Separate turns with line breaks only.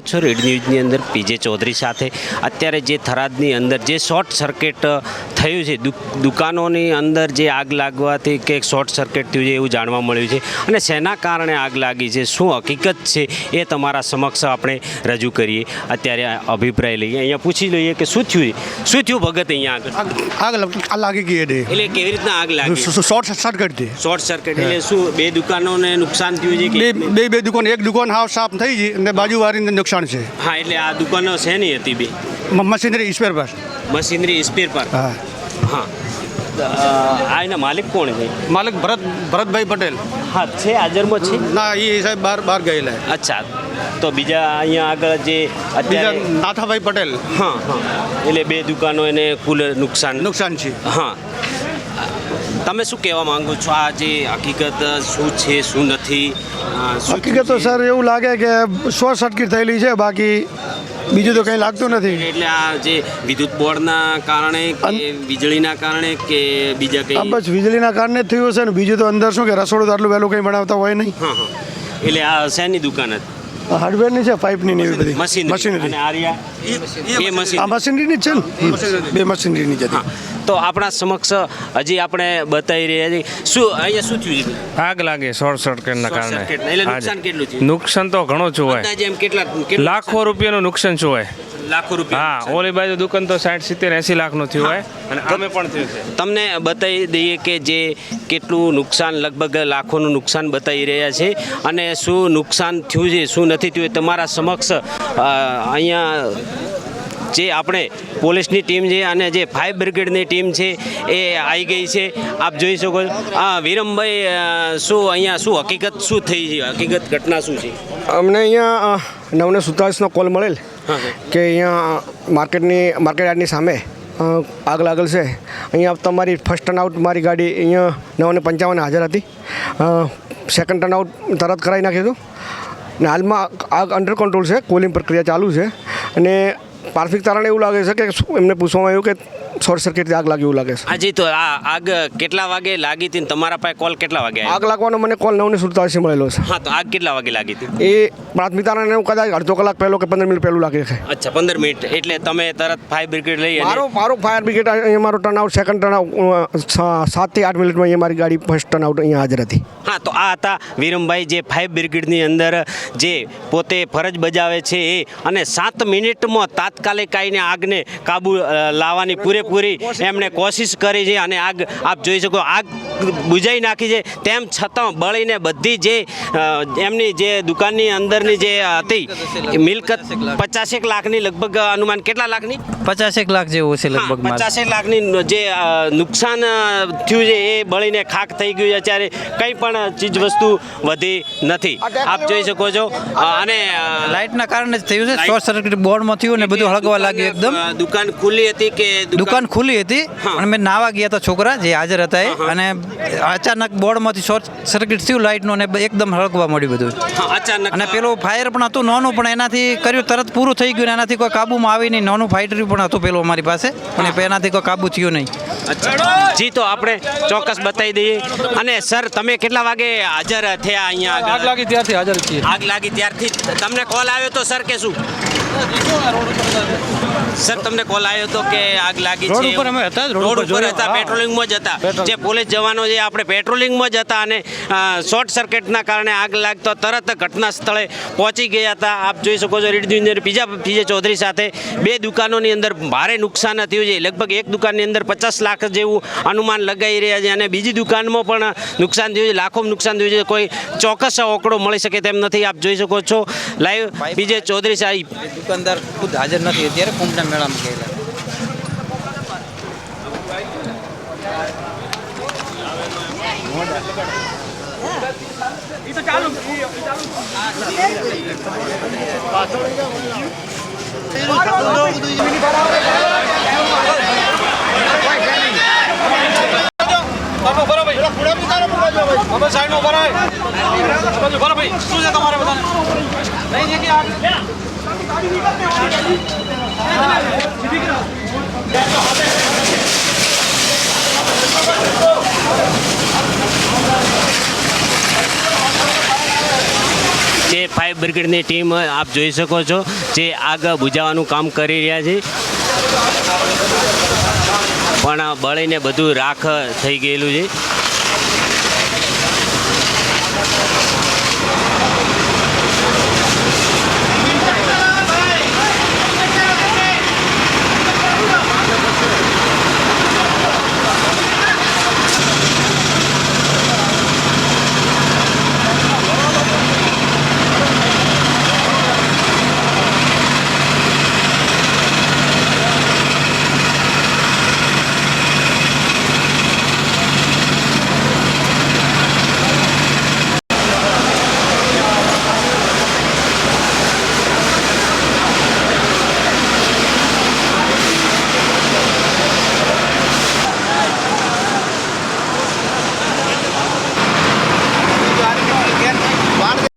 છો રેડ ન્યૂઝની અંદર પીજે ચૌધરી સાથે. અત્યારે જે થરાદની અંદર જે શોર્ટ સર્કિટ થયું છે? દુકાનોની અંદર જે આગ લાગવાથી કે શોર્ટ સર્કિટ થયું છે એવું જાણવા મળ્યું છે. અને શેના કારણે આગ લાગી છે? શું હકીકત છે? એ તમારા સમક્ષ આપણે રજૂ કરીએ. અત્યારે અભિપ્રાય લઈએ. અહીંયા પૂછી લઈએ કે શું થયું? શું થયું ભગત અહીંયા આગળ?
આગ આગ લગ- ગઈ
એટલે કેવી રીતના આગ લાગી?
શોર્ટ સર્કિટથી
શોર્ટ સર્કિટ એટલે શું બે દુકાનોને નુકસાન થયું છે
બે બે? દુકાન એક દુકાન હાવ સાફ થઈ ગઈ અને બાજુવાળીને નુકસાન છે.
હા એટલે આ દુકાનો શેની હતી બે?
મશીનરી સ્પેર પર.
મશીનરી સ્પેર પર?
હા.
હા. આ એના માલિક કોણ છે?
માલિક ભરત ભરતભાઈ પટેલ.
હા છે હાજરમાં છે?
ના એ સાહેબ બહાર બહાર ગયેલા
અચ્છા. તો બીજા અહીંયા આગળ જે
બીજા
અત્યારે
નાથાભાઈ પટેલ.
હા હા. એટલે બે દુકાનો એને કુલ નુકસાન
નુકસાન છે.
હા. તમે શું કહેવા માંગો છો? આ જે હકીકત શું છે શું નથી?
હકીકત તો સર એવું લાગે કે શોર્ટ સર્કિટ થયેલી છે બાકી બીજું તો કંઈ લાગતું નથી.
એટલે આ જે વિદ્યુત બોર્ડના કારણે કે વીજળીના કારણે કે બીજા
આ
કંઈ
બસ વીજળીના કારણે જ થયું હશે ને? બીજું તો અંદર શું કે રસોડું તો આટલું વહેલું કંઈ બનાવતા હોય નહીં?
હા હા. એટલે આ શેની દુકાન હતી?
હાર્ડવેરની છે પાઇપની ને એવી બધી.
મશીનરી.
મશીનરી.
અને આર્યા? એ મશીન
આ મશીનરીની જ છે ને? બે મશીનરીની જ હતી.
તો આપણા સમક્ષ હજી આપણે બતાવી રહ્યા છીએ. શું અહીંયા શું થયું
આગ લાગે શોર્ટ સર્કિટના કારણે.
એટલે નુકસાન કેટલું થયું?
નુકસાન તો ઘણું
જોવાય એમ કેટલા
લાખો રૂપિયાનું નુકસાન હોય.
લાખો રૂપિયા
હા ઓલી બાજુ દુકાન તો સાઠ સિત્તેર એસી લાખનું થયું હોય. અને અમે પણ થયું છે.
તમને બતાવી દઈએ કે જે કેટલું નુકસાન લગભગ લાખોનું નુકસાન બતાવી રહ્યા છે. અને શું નુકસાન થયું છે શું નથી થયું તમારા સમક્ષ અહીંયા જે આપણે પોલીસની ટીમ છે અને જે ફાયર બ્રિગેડની ટીમ છે એ આવી ગઈ છે. આપ જોઈ શકો આ વિરમભાઈ શું અહીંયા શું હકીકત શું થઈ છે? હકીકત ઘટના શું છે?
અમને અહીંયા નવને સુતાલીસનો કોલ મળેલ. કે અહીંયા માર્કેટની માર્કેટ યાર્ડની સામે આગ લાગેલ છે. અહીંયા તમારી ફર્સ્ટ ટર્ન આઉટ મારી ગાડી અહીંયા નવને પંચાવન હાજર હતી. સેકન્ડ ટર્ન આઉટ તરત કરાવી નાખ્યું હતું. ને હાલમાં આગ અંડર કંટ્રોલ છે. કોલિંગ પ્રક્રિયા ચાલુ છે. અને પાર્થિક તારણ એવું લાગે છે કે એમને પૂછવામાં આવ્યું કે શોર્ટ સર્કિટથી આગ લાગી એવું લાગે છે.
હાજી તો આ આગ કેટલા વાગે લાગી હતી ને તમારા પાસે કોલ કેટલા વાગે
આગ લાગવાનો મને કોલ નવને સુડતાલીસે મળેલો છે.
હા તો આગ કેટલા વાગે લાગી હતી?
એ પ્રાથમિકતાને હું એવું કદાચ અડધો કલાક પહેલો કે પંદર મિનિટ પહેલું લાગે છે.
અચ્છા પંદર મિનિટ. એટલે તમે તરત ફાયર બ્રિગેડ લઈ
મારો મારો ફાયર બ્રિગેડ અહીંયા મારો turn out second turn out સાતથી આઠ મિનિટમાં અહીંયા મારી ગાડી ફર્સ્ટ ટર્ન આઉટ અહીંયા હાજર હતી.
હા તો આ હતા વિરમભાઈ જે ફાયર બ્રિગેડની અંદર જે પોતે ફરજ બજાવે છે એ. અને સાત મિનિટમાં તાત્કાલિક આવીને આગને કાબુ લાવવાની પૂરેપૂરી એમણે કોશિશ કરી છે અને આગ આપ જોઈ શકો આગ બુઝાઈ નાખી છે. તેમ છતાં બળીને બધી જે એમની જે દુકાનની અંદરની જે હતી મિલકત પચાસેક લાખની લગભગ અનુમાન કેટલા લાખની?
પચાસેક લાખ જેવું છે લગભગ
પચાસેક લાખની જે નુકસાન થયું છે એ બળીને ખાક થઈ ગયું છે અત્યારે. કંઈ પણ ચીજ વસ્તુ વધી નથી. આપ જોઈ શકો છો. અને
લાઇટના કારણે જ થયું છે. શોર્ટ સર્કિટ બોર્ડમાં થયું ને બધું હળગવા લાગ્યું એકદમ.
દુકાન ખુલ્લી હતી કે
દુકાન ખુલ્લી હતી. અને મેં નાવા ગયા હતા છોકરા જે હાજર હતા એ અને અચાનક બોર્ડમાંથી શોર્ટ સર્કિટ થયું લાઇટનું ને એકદમ હળગવા મળ્યું બધું.
અચાનક.
અને પેલું ફાયર પણ હતું નાનું પણ એનાથી કર્યું તરત પૂરું થઈ ગયું ને એનાથી કોઈ કાબુમાં આવી નહીં. નાનું ફાઇટર પણ હતું પેલું અમારી પાસે પણ એનાથી કોઈ કાબુ થયું નહીં.
જી તો આપણે ચોક્કસ બતાવી દઈએ. અને સર તમે કેટલા વાગે હાજર થયા અહીંયા?
આગ લાગી ત્યારથી હાજર છીએ.
આગ લાગી ત્યારથી તમને કોલ આવ્યો તો સર કે શું? સર તમને કોલ આવ્યો તો કે આગ લાગી છે
રોડ ઉપર અમે હતા રોડ
રોડ
ઉપર
હતા. પેટ્રોલિંગમાં જ હતા. જે પોલીસ જવાનો જે આપણે પેટ્રોલિંગમાં જ હતા અને શોર્ટ સર્કિટના કારણે આગ લાગતો તરત ઘટના સ્થળે પહોંચી ગયા હતા. આપ જોઈ શકો છો રીડ ઇન્જિનિયર બીજા પીજે ચૌધરી સાથે બે દુકાનોની અંદર ભારે નુકસાન થયું છે. લગભગ એક દુકાનની અંદર પચાસ લાખ જેવું અનુમાન લગાવી રહ્યા છે અને બીજી દુકાનમાં પણ નુકસાન થયું છે લાખો નુકસાન થયું છે. કોઈ ચોક્કસ આંકડો મળી શકે તેમ નથી. આપ જોઈ શકો છો. લાઈવ બીજે ચૌધરી સાહેબ.
દુકાનદાર ખુદ હાજર નથી. અત્યારે કુંભના મેળામાં ગયેલા.
અમે તમારે બધાને નહીં આગ
ફાયર બ્રિગેડની ટીમ આપ જોઈ શકો છો, જે આગ બુઝાવવાનું કામ કરી રહ્યા છે. પણ બળીને બધું રાખ થઈ ગયેલું છે.